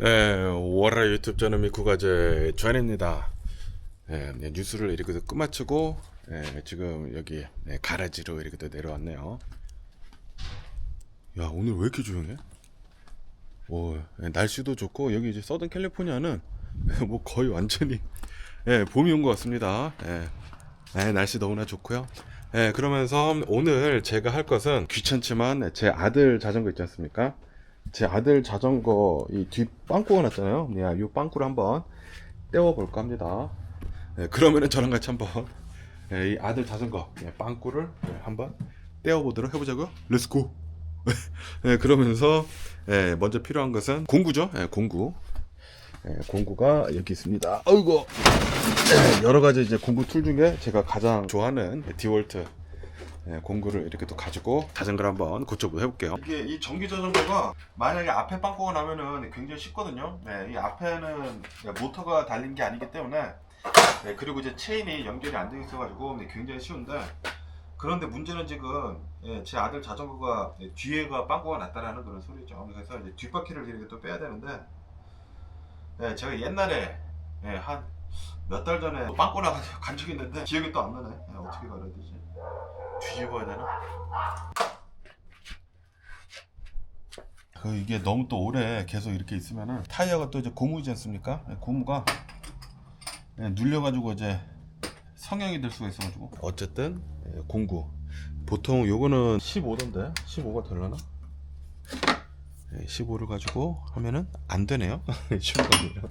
네, 월화 유튜브 저는 미쿠가제 전입니다. 네, 네, 뉴스를 이렇게 끝마치고 네, 지금 여기 네, 가라지로 이렇게 내려왔네요. 야 오늘 왜 이렇게 조용해? 오, 네, 날씨도 좋고 여기 이제 서든 캘리포니아는 뭐 거의 완전히 예, 봄이 온 것 같습니다. 예. 예, 날씨 너무나 좋고요. 예, 그러면서 오늘 제가 할 것은 귀찮지만 제 아들 자전거 있지 않습니까? 제 아들 자전거 이뒷 빵꾸가 났잖아요. 네, 이 빵꾸를 한번 떼어볼까 합니다. 예, 그러면은 저랑 같이 한번 예, 이 아들 자전거 예, 빵꾸를 예, 한번 떼어보도록 해보자고요. 렛츠고. 예, 그러면서 예, 먼저 필요한 것은 공구죠. 예, 공구. 예, 공구가 여기 있습니다. 예, 여러 가지 이제 공구 툴 중에 제가 가장 좋아하는 디월트 예, 공구를 이렇게 또 가지고 자전거를 한번 고쳐보도록 해볼게요. 이게 이 전기 자전거가 만약에 앞에 빵꾸가 나면은 굉장히 쉽거든요. 네, 이 앞에는 모터가 달린 게 아니기 때문에 네, 그리고 이제 체인이 연결이 안 되어 있어가지고 네, 굉장히 쉬운데 그런데 문제는 지금 예, 제 아들 자전거가 예, 뒤에가 빵꾸가 났다라는 그런 소리죠. 그래서 이제 뒷바퀴를 이렇게 또 빼야 되는데 예, 제가 옛날에 예, 한몇 달 전에 또 빵꾸 나가지고 간 적이 있는데 기억이 또 안 나네. 예, 어떻게 가야 되지? 뒤집어야 되나? 그 이게 너무 또 오래 계속 이렇게 있으면은 타이어가 또 이제 고무이지 않습니까? 예, 고무가 예, 눌려가지고 이제 성형이 될 수가 있어가지고 어쨌든 예, 공구 보통 요거는 15도인데 15가 되려나? 15를 가지고 하면은 안 되네요 15가 아니라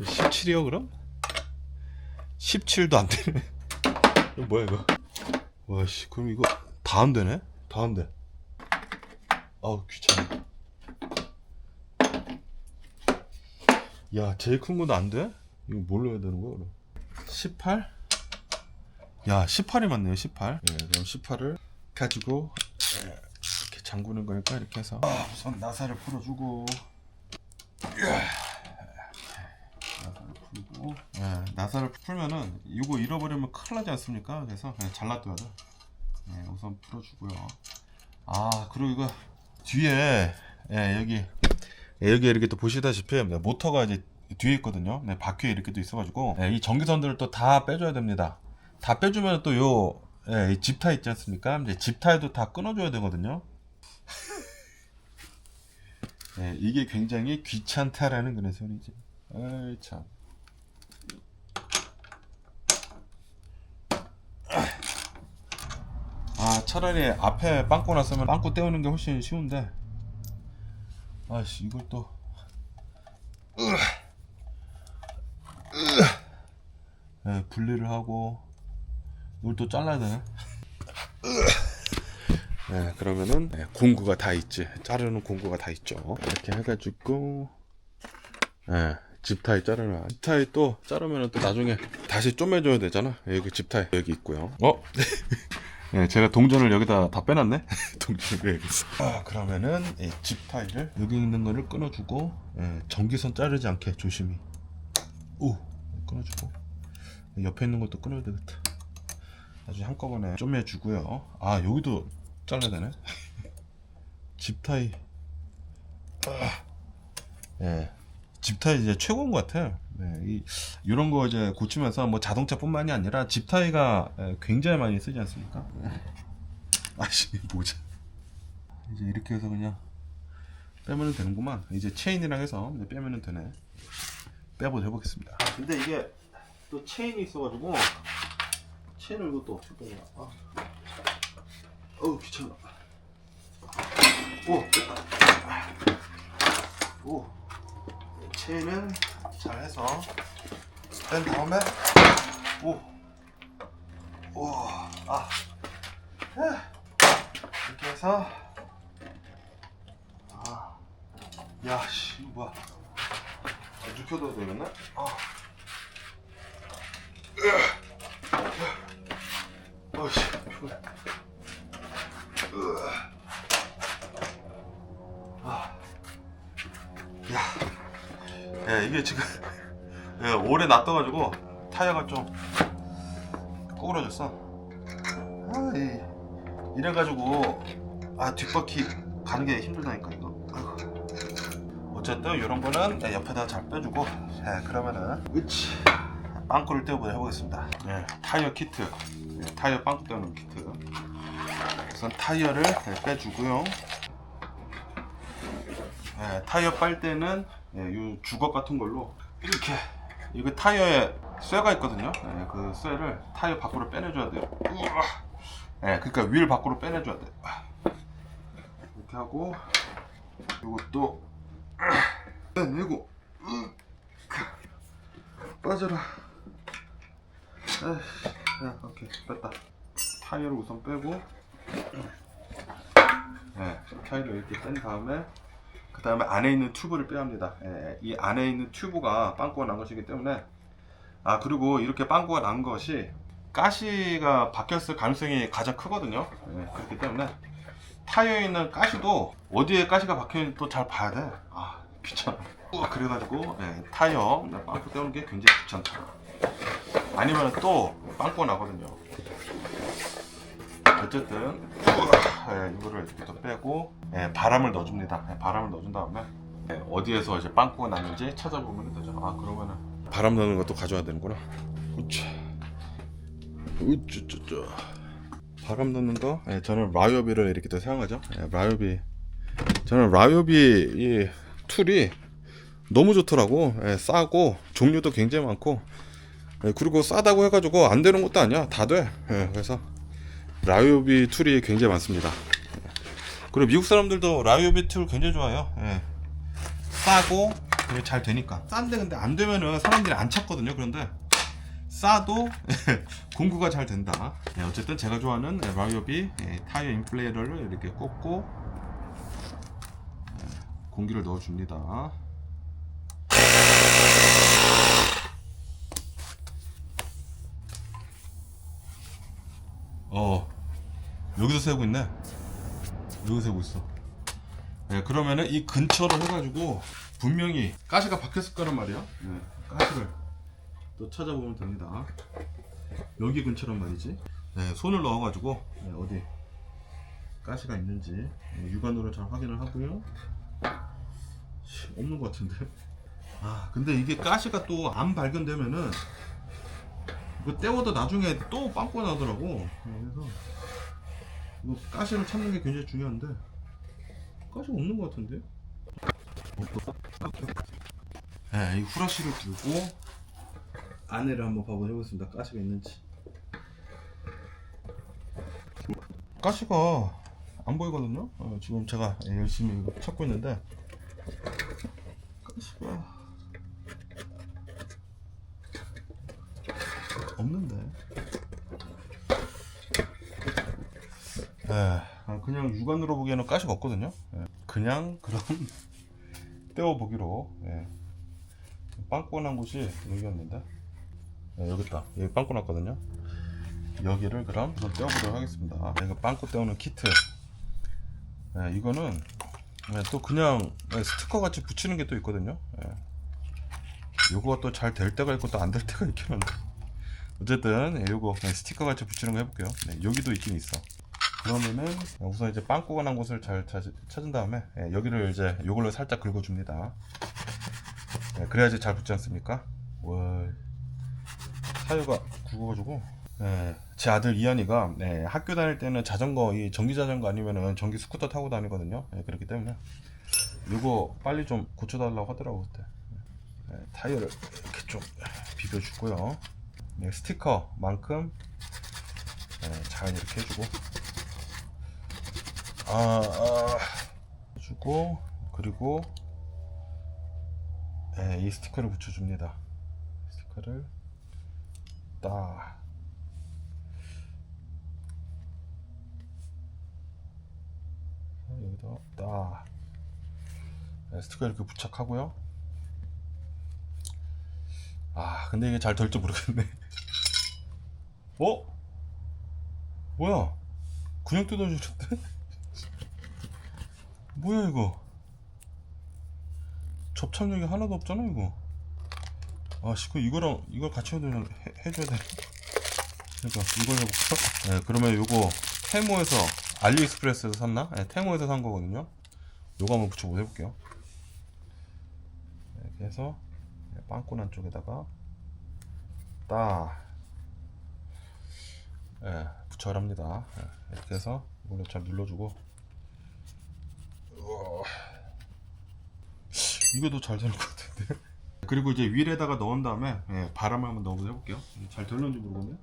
17이요 그럼? 17도 안 되네 이거 뭐야 이거 와씨 그럼 이거 다 안 되네? 다 안 돼. 아우 귀찮아. 야 제일 큰 건 안 돼? 이거 뭘로 해야 되는 거야 그럼? 18? 야 18이 맞네요 18. 예, 그럼 18을 가지고 예, 이렇게 잠그는 거니까 이렇게 해서 아, 우선 나사를 풀어주고 나사를 풀고 예, 나사를 풀면은 이거 잃어버리면 큰일 나지 않습니까? 그래서 그냥 잘라둬야 돼. 네, 우선 풀어주고요. 아 그리고 이거 뒤에 예, 여기 예, 여기 이렇게 또 보시다시피 네, 모터가 이제 뒤에 있거든요. 네, 바퀴에 이렇게 또 있어가지고 예, 이 전기선들을 또 다 빼줘야 됩니다. 다 빼주면 또요 예, 집타 있지 않습니까? 이제 집타에도 다 끊어줘야 되거든요. 예, 이게 굉장히 귀찮다라는 그런 소리지. 아이 참. 아 차라리 앞에 빵꾸 났으면 빵꾸 떼우는 게 훨씬 쉬운데. 아씨 이걸 또. 네, 분리를 하고. 이걸 또 잘라야 되네. 네 그러면은 네, 공구가 다 있지. 자르는 공구가 다 있죠. 이렇게 해가지고 네, 집타이 자르면 집타이 또 자르면은 또 나중에 다시 쪼매줘야 되잖아. 여기 집타이 여기 있고요. 어? 네, 제가 동전을 여기다 다 빼놨네. 동전을 여기 있어. 아, 그러면은 이 집타이를 여기 있는 거를 끊어주고 예, 전기선 자르지 않게 조심히. 오, 끊어주고 옆에 있는 것도 끊어야 되겠다. 나중에 한꺼번에 쪼매주고요. 아, 여기도 잘라야 되네. 집 타이. 아, 예, 집타이 이제 최고인 것 같아. 네, 이 이런 거 이제 고치면서 뭐 자동차뿐만이 아니라 집타이가 예, 굉장히 많이 쓰지 않습니까? 아씨 모자. 이제 이렇게 해서 그냥 빼면 되는구만. 이제 체인이랑 해서 빼면 되네. 빼보도록 해보겠습니다. 근데 이게 또 체인이 있어가지고 체인을 이것도 어떻게 빼냐? 아. 어우 귀찮아. 오. 오. 체인은 잘 해서 뺀 다음에 오. 오. 아. 에. 이렇게 해서 아. 야, 씨, 뭐야. 아, 눕혀둬도 되겠나? 아. 으아. 어이씨, 피곤해. 으아. 아. 야. 예, 이게 지금 예, 오래 놔둬가지고 타이어가 좀 꼬부러졌어. 아, 이, 이래가지고 아 뒷바퀴 가는 게 힘들다니까 이거. 어쨌든 이런 거는 네, 옆에다 잘 빼주고 네, 그러면은 으치 빵꾸를 떼어보자 해보겠습니다. 네, 타이어 키트. 네, 타이어 빵꾸 떼는 키트. 우선 타이어를 네, 빼주고요. 네, 타이어 빨 때는 네, 이 주걱 같은 걸로 이렇게. 이거 타이어에 쇠가 있거든요. 네, 그 쇠를 타이어 밖으로 빼내줘야 돼요. 우와. 네, 그러니까 휠 밖으로 빼내줘야 돼요 이렇게 하고 이것도 빼내고 빠져라. 에이, 야, 오케이. 뺐다. 타이어를 우선 빼고 네, 타이어를 이렇게 뺀 다음에 그 다음에 안에 있는 튜브를 빼야 합니다 예, 이 안에 있는 튜브가 빵꾸가 난 것이기 때문에 아 그리고 이렇게 빵꾸가 난 것이 가시가 박혔을 가능성이 가장 크거든요 예, 그렇기 때문에 타이어에 있는 가시도 어디에 가시가 박혀있는지 또 잘 봐야 돼. 아 귀찮아. 아, 그래가지고 예, 타이어 빵꾸 떼우는 게 굉장히 귀찮다. 아니면 또 빵꾸가 나거든요. 어쨌든 예, 이거를 이렇게 또 빼고 예, 바람을 넣어줍니다. 예, 바람을 넣어준 다음에 예, 어디에서 이제 빵꾸가 났는지 찾아보면 되죠. 아 그러면은 바람 넣는 것도 가져야 되는구나. 우차. 우쭈쭈쭈. 바람 넣는 거 예, 저는 라이오비를 이렇게 또 사용하죠 예, 라이오비 저는 라이오비 이 툴이 너무 좋더라고 예, 싸고 종류도 굉장히 많고 예, 그리고 싸다고 해가지고 안 되는 것도 아니야 다 돼 예, 그래서 라이오비 툴이 굉장히 많습니다 예. 그리고 미국 사람들도 라이오비 툴 굉장히 좋아해요 예. 싸고 잘 되니까 싼데 근데 안 되면은 사람들이 안 찾거든요 그런데 싸도 공구가 잘 된다. 네, 어쨌든 제가 좋아하는 네, 라이오비 예, 타이어 인플레이터를 이렇게 꽂고 예, 공기를 넣어줍니다. 어 여기서 세고 있네. 여기서 세고 있어. 네, 그러면은 이 근처로 해가지고 분명히 가시가 박혔을 거란 말이야. 네, 가시를 또 찾아보면 됩니다. 여기 근처란 말이지. 네, 손을 넣어가지고 네, 어디 가시가 있는지 네, 육안으로 잘 확인을 하고요. 씨, 없는 것 같은데. 아, 근데 이게 가시가 또 안 발견되면은 이거 떼워도 나중에 또 빵꾸가 나더라고. 네, 그래서 이거 가시를 찾는 게 굉장히 중요한데 가시가 없는 것 같은데. 네, 이 후라시를 들고 안에를 한번 봐보 해보겠습니다. 가시가 있는지. 가시가 안 보이거든요. 어, 지금 제가 열심히 찾고 있는데 가시가 없는데. 네, 아, 그냥 육안으로 보기에는 가시가 없거든요. 예, 그냥 그럼 떼어 보기로. 예. 빵꾸가 난 곳이 여기였는데. 네, 여기 있다. 여기 빵꾸 났거든요. 여기를 그럼 한번 떼어보도록 하겠습니다. 아, 이거 빵꾸 떼우는 키트. 네, 이거는 네, 또 그냥 네, 스티커 같이 붙이는 게 또 있거든요. 네. 요거가 또잘 될 때가 있고 또 안 될 때가 있긴 한데. 어쨌든 네, 네, 스티커 같이 붙이는 거 해볼게요. 네, 여기도 있긴 있어. 그러면은 우선 이제 빵꾸가 난 곳을 잘 찾, 찾은 다음에 네, 여기를 이제 요걸로 살짝 긁어줍니다. 네, 그래야지 잘 붙지 않습니까? 와. 타이어가 굵어가지고 예, 제 아들 이한이가 예, 학교 다닐 때는 자전거 이 전기 자전거 아니면은 전기 스쿠터 타고 다니거든요 예, 그렇기 때문에 이거 빨리 좀 고쳐달라고 하더라고 그때 예, 타이어를 이렇게 좀 비벼주고요 예, 스티커만큼 예, 잘 이렇게 해주고 아, 아. 주고 그리고 예, 이 스티커를 붙여줍니다. 스티커를 딱 여기다 딱 네, 스티커 이렇게 부착하고요. 아 근데 이게 잘 될지 모르겠네. 어? 뭐야? 그냥 뜯어주셨대? 뭐야 이거 접착력이 하나도 없잖아 이거 아씨 그 이거랑 이걸 같이 해도 해, 해줘야 돼 그러니까 이걸 해볼까? 네 그러면 요거 테모에서 알리익스프레스에서 샀나? 네, 테모에서 산 거거든요 요거 한번 붙여보 해볼게요 이렇게 해서 빵꾸난 쪽에다가 딱 예, 부처랍니다. 예, 이렇게 해서 이걸로 잘 눌러주고. 이게 더 잘 되는 것 같은데. 그리고 이제 윌에다가 넣은 다음에 예, 바람을 한번 넣어 해볼게요. 잘 되는지 모르겠네.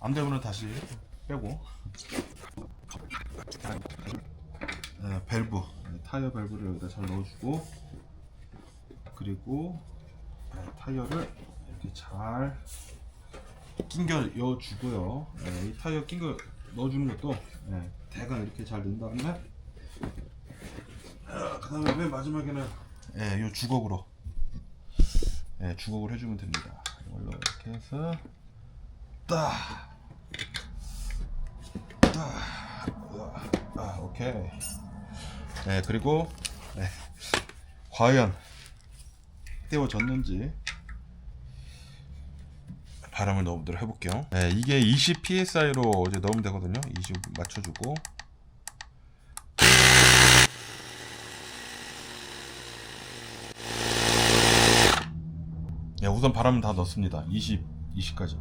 안 되면 다시 빼고. 예, 밸브 예, 타이어 밸브를 여기다 잘 넣어주고 그리고 예, 타이어를 이렇게 잘 낑겨 넣어주고요. 예, 이 타이어 낑겨 넣어주는 것도 예, 대강 이렇게 잘 넣은 다음에 그 다음에 맨 마지막에는 예, 요 주걱으로 예, 주걱을 해주면 됩니다. 이걸로 이렇게 해서 딱, 딱, 아, 오케이. 예, 그리고 예, 과연 떼워졌는지 바람을 넣어보도록 해볼게요. 예, 이게 20 psi로 이제 넣으면 되거든요. 20 맞춰주고 우선 바람을 다 넣습니다. 20, 20까지.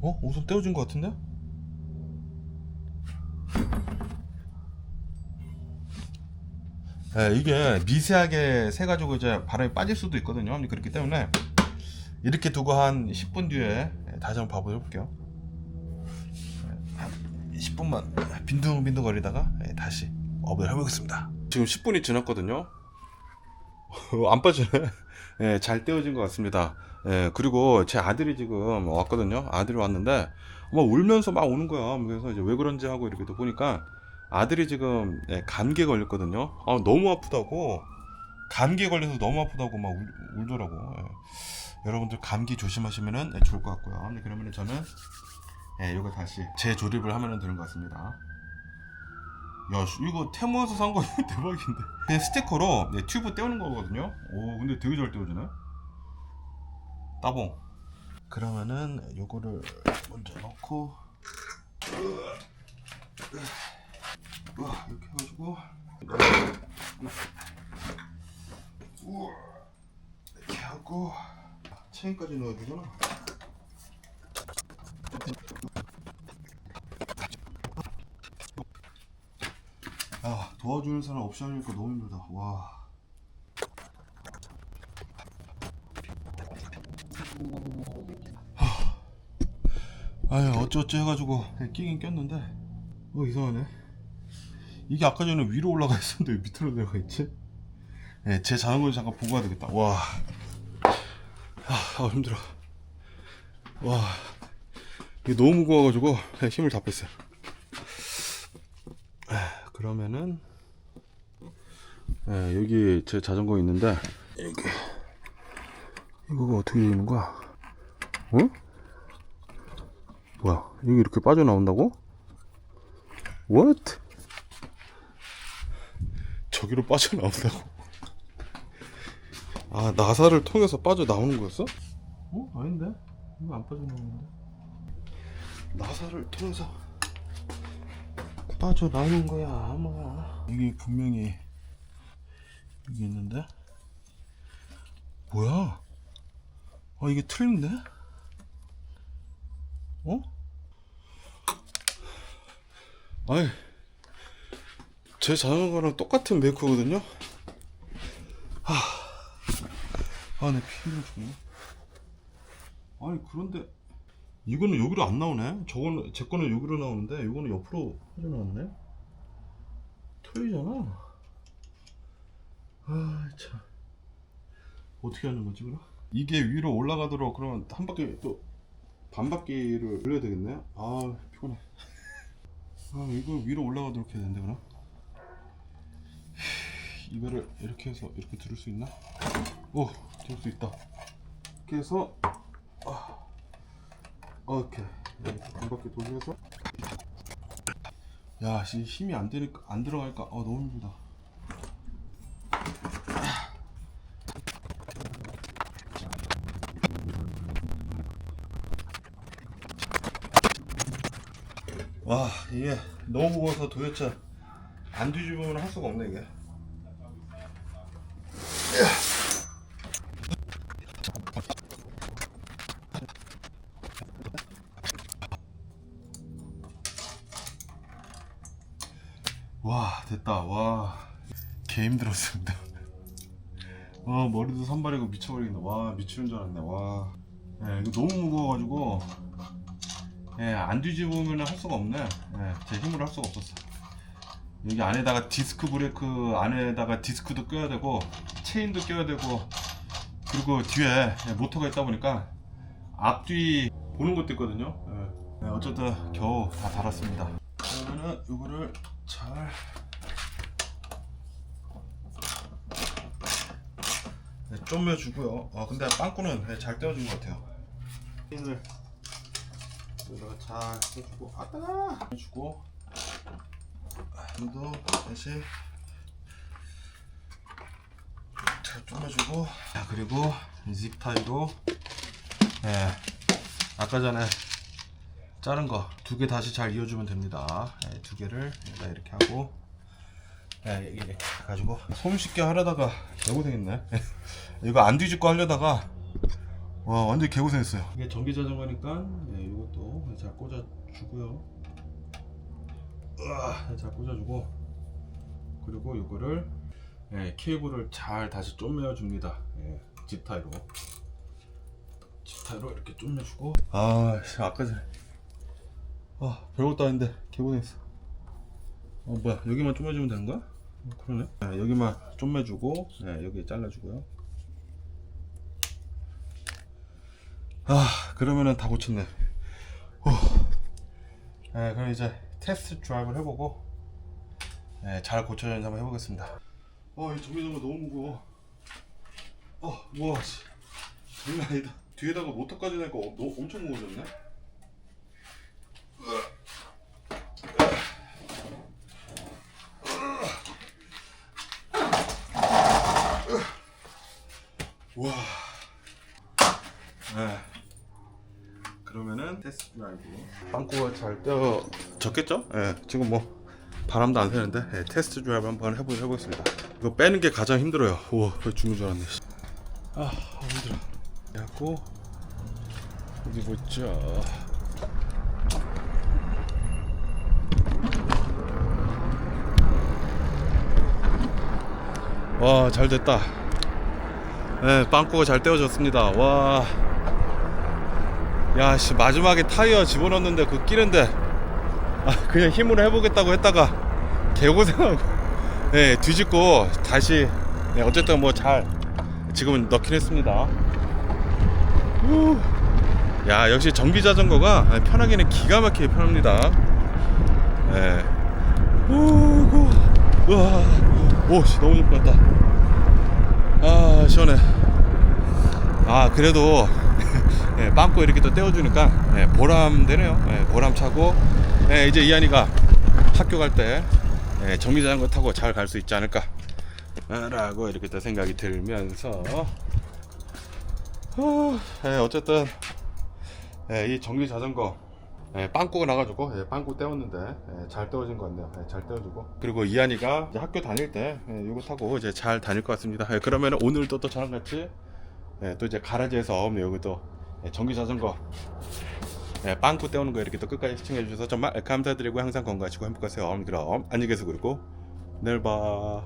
어? 우선 떼어진 것 같은데? 예, 이게 미세하게 새가지고 이제 바람이 빠질 수도 있거든요. 그렇기 때문에 이렇게 두고 한 10분 뒤에 예, 다시 한번 한 10분만 빈둥빈둥 거리다가 예, 다시 업을 해보겠습니다. 지금 10분이 지났거든요. 안 빠지네. 예, 잘 떼어진 것 같습니다. 예, 그리고 제 아들이 지금 왔거든요. 아들이 왔는데, 막 울면서 막 오는 거야. 그래서 이제 왜 그런지 하고 이렇게 또 보니까 아들이 지금 예, 감기에 걸렸거든요. 아, 너무 아프다고. 감기에 걸려서 너무 아프다고 막 울, 울더라고. 예. 여러분들 감기 조심하시면은 예, 좋을 것 같고요. 네, 그러면 저는 예, 이거 다시 재조립을 하면 되는 것 같습니다. 야, 씨, 이거 테무에서 산 거 대박인데. 그냥 스티커로 네, 튜브 떼우는 거거든요. 오, 근데 되게 잘 떼어지네. 따봉. 그러면은 요거를 먼저 넣고 이렇게 해가지고 이렇게 하고 체인까지 넣어야 되구나. 아 도와주는 사람 없이 하니까 너무 힘들다. 와. 하. 아유 어쩌어쩌 해가지고 끼긴 꼈는데 어 이상하네. 이게 아까 전에 위로 올라가 있었는데 왜 밑으로 내려가 있지? 네, 제 자전거 잠깐 보고 가야 되겠다. 와. 아, 아 힘들어. 와. 이게 너무 무거워가지고 힘을 다 뺐어요. 그러면은 예, 여기 제 자전거 있는데 이게 이거가 어떻게 되는 거야? 어? 뭐야? 이게 이렇게 빠져나온다고? What? 저기로 빠져나온다고? 아 나사를 통해서 빠져나오는 거였어? 어? 아닌데? 이거 안 빠져나오는데? 나사를 통해서 빠져나오는 거야 뭐야 이게 분명히 여기 있는데 뭐야 아 이게 틀린데 어? 아니 제 자전거랑 똑같은 메이커거든요 아내 피를 죽네 아니 그런데 이거는 여기로 안 나오네. 저거는 제 거는 여기로 나오는데 이거는 옆으로 빠져 나왔네. 틀리잖아. 아 참. 어떻게 하는 거지 그럼? 이게 위로 올라가도록 그러면 한 바퀴 또 반 바퀴를 돌려야 되겠네. 아 피곤해. 아 이거 위로 올라가도록 해야 되는데 그럼? 이거를 이렇게 해서 이렇게 들을 수 있나? 오, 들수 있다. 이렇게 해서 오케이 이렇게 한 바퀴 돌려서 야 씨, 힘이 안 되니까 안 들어갈까 어 너무 힘들다 와 이게 너무 무거워서 도대체 안 뒤집으면 할 수가 없네 이게. 와 됐다. 와개 힘들었습니다. 와 머리도 산발이고 미쳐버리겠네. 와 미치는 줄 알았네. 와. 예, 이거 너무 무거워가지고 예, 안 뒤집으면 할 수가 없네 예, 제 힘으로 할 수가 없었어 여기 안에다가 디스크 브레이크 안에다가 디스크도 껴야 되고 체인도 껴야 되고 그리고 뒤에 예, 모터가 있다 보니까 앞뒤 보는 것도 있거든요 예. 예, 어쨌든 겨우 다 달았습니다 그러면은 이거를 잘 네, 쪼매주고요. 아 근데 빵꾸는 네, 잘 떼어준 것 같아요. 여기다가 잘 떼주고 아 따가 해주고 한도 다시 잘 쪼매주고 자 그리고 집 타이로 네, 아까 전에 자른 거 두 개 다시 잘 이어주면 됩니다. 네, 두 개를 이렇게 하고 네, 이렇게 가지고 손쉽게 하려다가 개고생했네. 이거 안 뒤집고 하려다가 와 완전 개고생했어요. 이게 전기 자전거니까 네, 이것도 잘 꽂아주고요. 으아, 잘 꽂아주고 그리고 이거를 네, 케이블을 잘 다시 쪼매줍니다. 네, 집타이로 집타이로 이렇게 쪼매주고 아 씨, 아까 전에 아 별것도 아닌데 개고생했어. 어 뭐야 여기만 쪼매주면 되는 거야? 어, 그러네. 네, 여기만 쪼매주고 네, 여기 잘라주고요. 아 그러면은 다 고쳤네. 후. 네, 그럼 이제 테스트 드라이브를 해보고 네, 잘 고쳐졌는지 한번 해보겠습니다. 어, 이 전기장구 너무 무거워. 어, 우와, 씨. 장난 아니다. 뒤에다가 모터까지 내니까 어, 너, 엄청 무거워졌네. 와. 네. 그러면은 테스트 드라이브. 빵꾸가 잘 떼어 졌겠죠? 예. 지금 뭐 바람도 안 새는데 예, 테스트 드라이브 한번 해보 해보겠습니다. 이거 빼는 게 가장 힘들어요. 우와, 왜 죽는 줄 알았네. 씨. 아, 힘들어. 그래갖고 어디 보자. 와, 잘 됐다. 네, 빵꾸가 잘 떼어졌습니다. 와. 야, 씨, 마지막에 타이어 집어넣는데 그 끼는데, 아, 그냥 힘으로 해보겠다고 했다가, 개고생하고, 네, 뒤집고, 다시, 네, 어쨌든 뭐 잘, 지금은 넣긴 했습니다. 후. 야, 역시 전기 자전거가 편하기는 기가 막히게 편합니다. 네. 오, 와, 오, 씨, 너무 같다. 아 시원해 아 그래도 예, 빵꾸 이렇게 또 떼어주니까 예, 보람 되네요 예, 보람 차고 예, 이제 이한이가 학교 갈때 예, 정류자전거 타고 잘 갈 수 있지 않을까 라고 이렇게 또 생각이 들면서 후, 예, 어쨌든 예, 이 전기 자전거 예, 빵꾸가 나가지고 예, 빵꾸 떼었는데 예, 잘 떼어진 것 같네요. 예, 잘 떼어주고 그리고 이한이가 학교 다닐 때 예, 이거 타고 이제 잘 다닐 것 같습니다. 예, 그러면 오늘도 또 저랑 같이 예, 또 이제 가라지에서 네, 여기 또 예, 전기 자전거 예, 빵꾸 떼우는 거 이렇게 또 끝까지 시청해 주셔서 정말 감사드리고 항상 건강하시고 행복하세요. 그럼 안녕히 계세요. 그리고 내일 봐.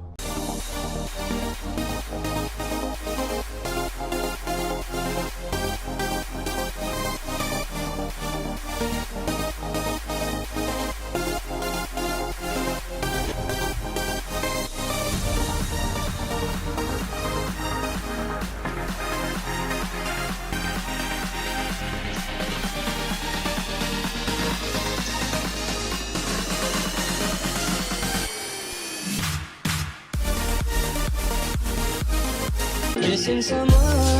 since I'm on